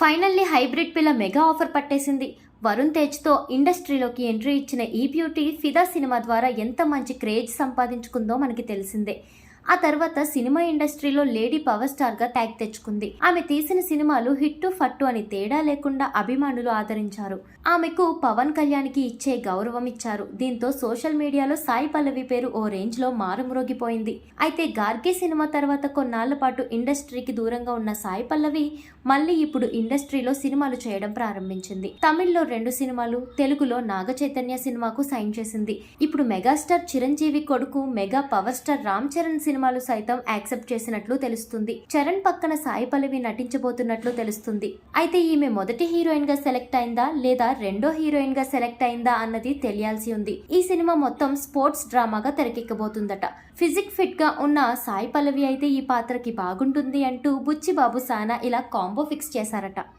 Finally hybrid పిల్ల mega offer పట్టేసింది. వరుణ్ తేజ్తో ఇండస్ట్రీలోకి ఎంట్రీ ఇచ్చిన ఈ బ్యూటీ ఫిదా సినిమా ద్వారా ఎంత మంచి క్రేజ్ సంపాదించుకుందో మనకి తెలిసిందే. ఆ తర్వాత సినిమా ఇండస్ట్రీలో లేడీ పవర్ స్టార్గా ట్యాగ్ తెచ్చుకుంది. ఆమె తీసిన సినిమాలు హిట్టు ఫట్టు అని తేడా లేకుండా అభిమానులు ఆదరించారు. ఆమెకు పవన్ కళ్యాణ్కి ఇచ్చే గౌరవం ఇచ్చారు. దీంతో సోషల్ మీడియాలో సాయి పల్లవి పేరు ఓ రేంజ్లో మారుమ్రోగిపోయింది. అయితే గార్గి సినిమా తర్వాత కొన్నాళ్ళ పాటు ఇండస్ట్రీకి దూరంగా ఉన్న సాయి పల్లవి మళ్ళీ ఇప్పుడు ఇండస్ట్రీలో సినిమాలు చేయడం ప్రారంభించింది. తమిళ్ళో రెండు సినిమాలు తెలుగులో నాగ చైతన్య సినిమాకు సైన్ చేసింది. ఇప్పుడు మెగాస్టార్ చిరంజీవి కొడుకు mega power star Ram Charan సినిమాలు సైతం యాక్సెప్ట్ చేసినట్లు తెలుస్తుంది. చరణ్ పక్కన సాయి పల్లవి నటించబోతున్నట్లు తెలుస్తుంది. అయితే ఈమె మొదటి హీరోయిన్గా సెలెక్ట్ అయిందా లేదా రెండో హీరోయిన్గా సెలెక్ట్ అయిందా అన్నది తెలియాల్సి ఉంది. ఈ సినిమా మొత్తం స్పోర్ట్స్ డ్రామాగా తెరకెక్కబోతుందట. ఫిజిక్ ఫిట్గా ఉన్న సాయి పల్లవి అయితే ఈ పాత్రకి బాగుంటుంది అంటూ బుచ్చిబాబు సానా ఇలా కాంబో ఫిక్స్ చేశారట.